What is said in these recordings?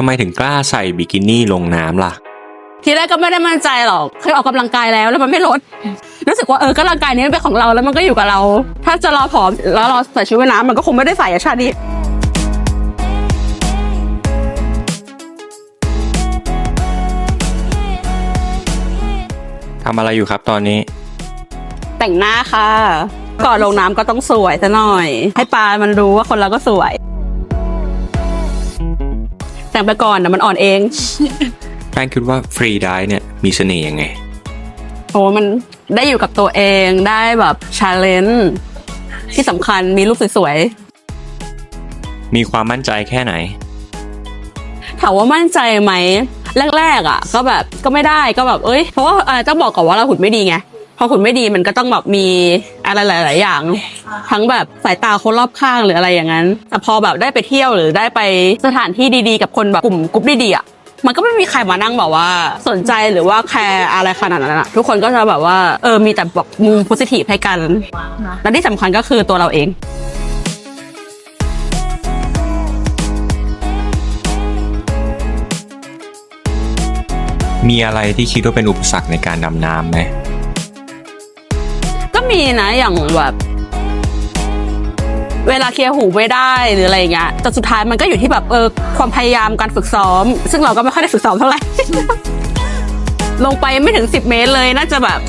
ทำไมถึงกล้าใส่บิกินี่ลงน้ำล่ะ ทีแรกก็ไม่ได้มั่นใจหรอกเคยออกกำลังกายแล้วแล้วมันไม่ลด รู้สึกว่าเออก็ร่างกายนี้มันเป็นของเราแล้วมันก็อยู่กับเรา ถ้าจะรอผอมแล้วรอใส่ชุดว่ายน้ำมันก็คงไม่ได้ใส่อะชาตินี้ทำอะไรอยู่ครับตอนนี้ แต่งหน้าค่ะ ก่อนลงน้ำก็ต้องสวยซะหน่อย ให้ปลามันรู้ว่าคนเราก็สวย แต่งไปก่อนนะมันอ่อนเอง แป้งคิดว่าฟรีได้เนี่ยมีเสน่ห์ยังไง โอ้มันได้อยู่กับตัวเองได้แบบชาเลนจ์ที่สำคัญมีรูปสวยมีความมั่นใจแค่ไหน ๆถามว่ามั่นใจไหมแรกๆอะ ก็แบบก็ไม่ได้ก็แบบเอ้ยเพราะว่าอ่าต้องบอกก่อนว่าเราหุ่นไม่ดีไงพอหุ่นไม่ดีมันก็ต้องแบบมี อะไรหลาย ๆ อย่าง ทั้งแบบสายตาคนรอบข้างหรืออะไรอย่างนั้น แต่พอแบบได้ไปเที่ยวหรือได้ไปสถานที่ดี ๆ กับคนแบบกลุ่มกลุ่มดีๆอะมันก็ไม่มีใครมานั่งแบบว่าสนใจหรือว่าแคร์อะไรขนาดนั้นอะทุกคนก็จะแบบว่าเออมีแต่แบบมุมโพสิทีฟให้กันและที่สำคัญก็คือตัวเราเอง มีอะไรที่คิดว่าเป็นอุปสรรคในการดำน้ำไหม มีนะอย่างแบบเวลาเคลียร์หูไม่ได้หรืออะไรอย่างเงี้ยแต่สุดท้ายมันก็อยู่ที่แบบเออความพยายามการฝึกซ้อม ซึ่งเราก็ไม่ค่อยได้ฝึกซ้อมเท่าไหร่ ลงไปไม่ถึงสิบเมตรเลยน่าจะแบบ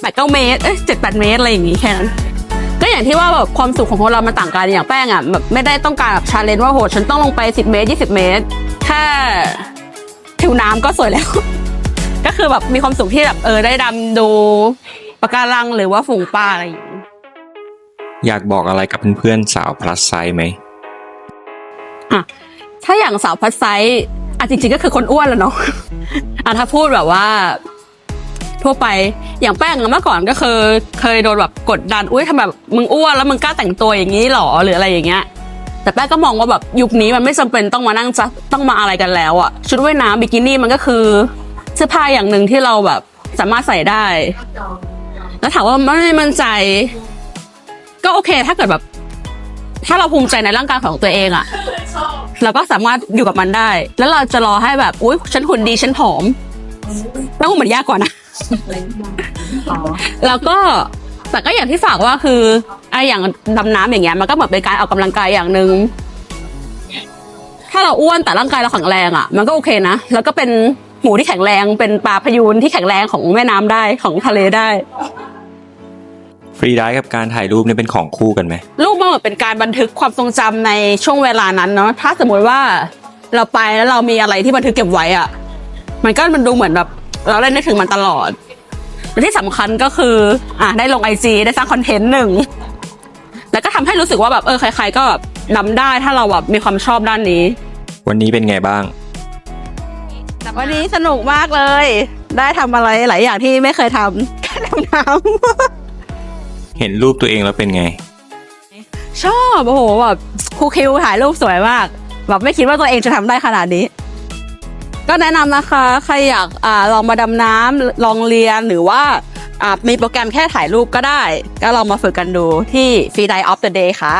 แปดเก้าเมตรเอ้ยเจ็ดแปดเมตรอะไรอย่างงี้แค่นั้นก็อย่างที่ว่าแบบความสุขของพวกเรามันต่างกันอย่างแป้งอะแบบไม่ได้ต้องการแบบชาเลนจ์ว่าโหฉันต้องลงไปสิบเมตรยี่สิบเมตรแค่ผิวน้ำก็สวยแล้ว ก็คือแบบมีความสุขที่แบบเออได้ดำดู ปะการังหรือว่าฝูงปลาอะไรอย่างงี้อยากบอกอะไรกับเพื่อนๆสาว plus size ไหมถ้าอย่างสาวพัดไซส์อะจริงๆก็คือคนอ้วนแหล้วเนาะอะถ้าพูดแบบว่า ทั่วไปอย่างแป้งอะเมื่อก่อนก็คือเคยโดนแบบกดดันอุ้ยทำแบบมึงอ้วนแล้วมึงกล้าแต่งตัวอย่างนี้หรอหรืออะไรอย่างเงี้ยแต่แป้งก็มองว่าแบบยุคนี้มันไม่จำเป็นต้องมานั่งจะต้องมาอะไรกันแล้วอะชุดว่ายน้ำบิกินี่มันก็คือเสื้อผ้าอย่างหนึ่งที่เราแบบสามารถใส่ได้ แล้วถามว่าไม่มั่นใจ ก็โอเค ถ้าเกิดแบบ ถ้าเราภูมิใจในร่างกายของตัวเองอะเราก็สามารถอยู่กับมันได้ แล้วเราจะรอให้แบบอุ้ยฉันหุ่นดีฉันผอมแล้วมันยากกว่านะแล้วก็แต่ก็อย่างที่ฝากว่าคือไอ้อย่างดำน้ำอย่างเงี้ยมันก็เหมือนเป็นการออกกำลังกายอย่างหนึ่งถ้าเราอ้วนแต่ร่างกายเราแข็งแรงอะ มันก็โอเคนะแล้วก็เป็นหมูที่แข็งแรงเป็นปลาพยูนที่แข็งแรงของแม่น้ำได้ของทะเลได้ ฟรีได้กับการถ่ายรูปเนี่ยเป็นของคู่กันไหม รูปมันเหมือนเป็นการบันทึกความทรงจำในช่วงเวลานั้นเนาะถ้าสมมติว่าเราไปแล้วเรามีอะไรที่บันทึกเก็บไว้อะมันก็มันดูเหมือนแบบเราได้นึกถึงมันตลอดและที่สำคัญก็คืออะได้ลงไอจีได้สร้างคอนเทนต์หนึ่ง แล้วก็ทำให้รู้สึกว่าแบบเออใครๆก็แบบนำได้ถ้าเราแบบมีความชอบด้านนี้ วันนี้เป็นไงบ้าง วันนี้สนุกมากเลย ได้ทำอะไรหลายอย่างที่ไม่เคยทำแค่ดำน้ำ เห็นรูปตัวเองแล้วเป็นไง ชอบโอ้โหแบบครูคิวถ่ายรูปสวยมาก แบบไม่คิดว่าตัวเองจะทำได้ขนาดนี้ ก็แนะนำนะคะใครอยากอ่าลองมาดำน้ำลองเรียนหรือว่าอ่ามีโปรแกรมแค่ถ่ายรูปก็ได้ ก็ลองมาฝึกกันดูที่ Free Day of the Day ค่ะ